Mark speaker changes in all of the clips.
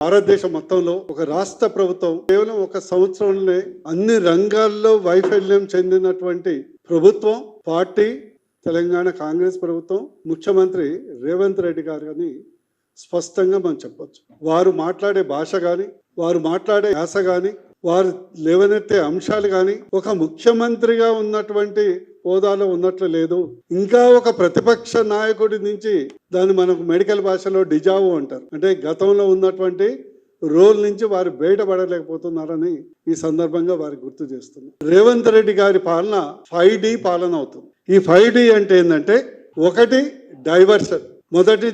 Speaker 1: భారతదేశం మొత్తంలో ఒక రాష్ట్ర ప్రభుత్వం కేవలం ఒక సంవత్సరంలోనే అన్ని రంగాల్లో వైఫల్యం చెందినటువంటి ప్రభుత్వం పార్టీ తెలంగాణ కాంగ్రెస్ ప్రభుత్వం ముఖ్యమంత్రి రేవంత్ రెడ్డి గారు అని స్పష్టంగా మనం చెప్పొచ్చు. వారు మాట్లాడే భాష కానీ వారు మాట్లాడే యాస కానీ వారు లేవనెత్తే అంశాలు కానీ ఒక ముఖ్యమంత్రిగా ఉన్నటువంటి హోదాలో ఉన్నట్లు లేదు. ఇంకా ఒక ప్రతిపక్ష నాయకుడి నుంచి దాన్ని మనకు మెడికల్ భాషలో డిజావు అంటారు. అంటే గతంలో ఉన్నటువంటి రోల్ నుంచి వారు బయటపడలేకపోతున్నారని ఈ సందర్భంగా వారికి గుర్తు చేస్తున్నారు రేవంత్ రెడ్డి గారి పాలన ఫైవ్ డి పాలన అవుతుంది. ఈ ఫైవ్ డి అంటే ఏంటంటే ఒకటి డైవర్షన్ మొదటి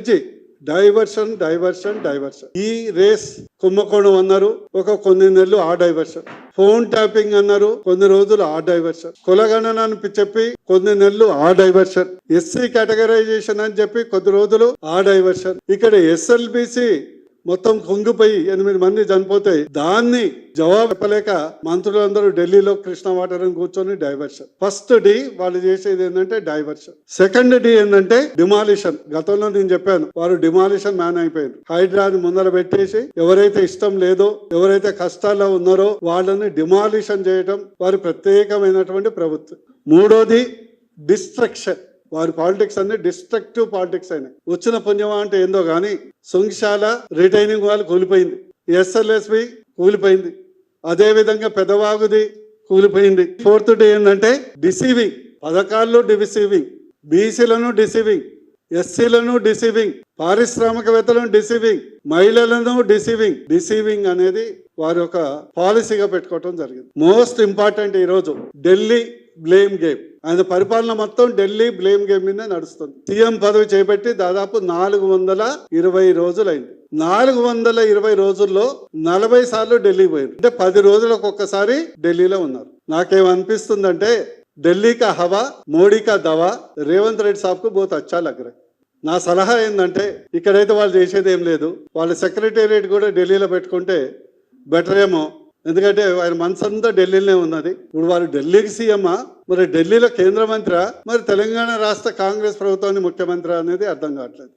Speaker 1: డైవర్షన్ డైవర్షన్ డైవర్షన్. ఈ రేస్ కుంభకోణం అన్నారు. ఒక కొన్ని నెలలు ఆ డైవర్షన్. ఫోన్ ట్యాపింగ్ అన్నారు. కొన్ని రోజులు ఆ డైవర్షన్. కులగణన అని చెప్పి కొన్ని నెలలు ఆ డైవర్షన్. ఎస్సీ కేటగరైజేషన్ అని చెప్పి కొద్ది రోజులు ఆ డైవర్షన్. ఇక్కడ ఎస్ఎల్బిసి మొత్తం కుంగిపోయి ఎనిమిది మంది చనిపోతే దాన్ని జవాబు చెప్పలేక మంత్రులందరూ ఢిల్లీలో కృష్ణ వాటర్ అని కూర్చొని డైవర్షన్. ఫస్ట్ డి వాళ్ళు చేసేది ఏంటంటే డైవర్షన్. సెకండ్ డి ఏంటంటే డిమాలిషన్. గతంలో నేను చెప్పాను వారు డిమాలిషన్ మ్యాన్ అయిపోయారు. హైడ్రాని ముందర పెట్టేసి ఎవరైతే ఇష్టం లేదో ఎవరైతే కష్టాల్లో ఉన్నారో వాళ్ళని డిమాలిషన్ చేయడం వారి ప్రత్యేకమైనటువంటి ప్రభుత్వం. మూడోది డిస్ట్రక్షన్. వారి పాలిటిక్స్ అన్ని డిస్ట్రక్టివ్ పాలిటిక్స్ అయినాయి. వచ్చిన పుణ్యమా అంటే ఏందో కానీ సొంగిశాల రిటైనింగ్ వాళ్ళు కూలిపోయింది. ఎస్ఎల్ఎస్పి కూలిపోయింది. అదే విధంగా పెదవాగుది కూలిపోయింది. ఫోర్త్ డే ఏంటంటే డిసీవింగ్. పథకాల్లో డిసీవింగ్. బీసీలను డిసీవింగ్. ఎస్సీలను డిసీవింగ్. పారిశ్రామికవేత్తలను డిసీవింగ్. మహిళలను డిసీవింగ్. డిసీవింగ్ అనేది వారి యొక్క పాలసీగా పెట్టుకోవటం జరిగింది. మోస్ట్ ఇంపార్టెంట్ ఈరోజు ఢిల్లీ బ్లేమ్ గేమ్ ఆయన పరిపాలన మొత్తం ఢిల్లీ బ్లేమ్ గేమ్ మీద నడుస్తుంది. సీఎం పదవి చేపట్టి దాదాపు నాలుగు వందల ఇరవై రోజులైంది. నాలుగు వందల ఇరవై రోజుల్లో నలభై సార్లు ఢిల్లీ పోయారు. అంటే పది రోజులకు ఒక్కసారి ఢిల్లీలో ఉన్నారు. నాకేమనిపిస్తుందంటే ఢిల్లీ కా హవా మోడీ కా దవా రేవంత్ రెడ్డి సాబ్కు బోత్ అచ్చా లగ్ నా సలహా ఏంటంటే ఇక్కడైతే వాళ్ళు చేసేది ఏం లేదు. వాళ్ళ సెక్రటేరియట్ కూడా ఢిల్లీలో పెట్టుకుంటే బెటర్ ఏమో ఎందుకంటే ఆయన మనసు అంతా ఢిల్లీలోనే ఉన్నది. ఇప్పుడు వారు ఢిల్లీకి సీఎమ్మా మరి ఢిల్లీలో కేంద్ర మంత్రి మరి తెలంగాణ రాష్ట్ర కాంగ్రెస్ ప్రభుత్వాన్ని ముఖ్యమంత్రి అనేది అర్థం కావట్లేదు.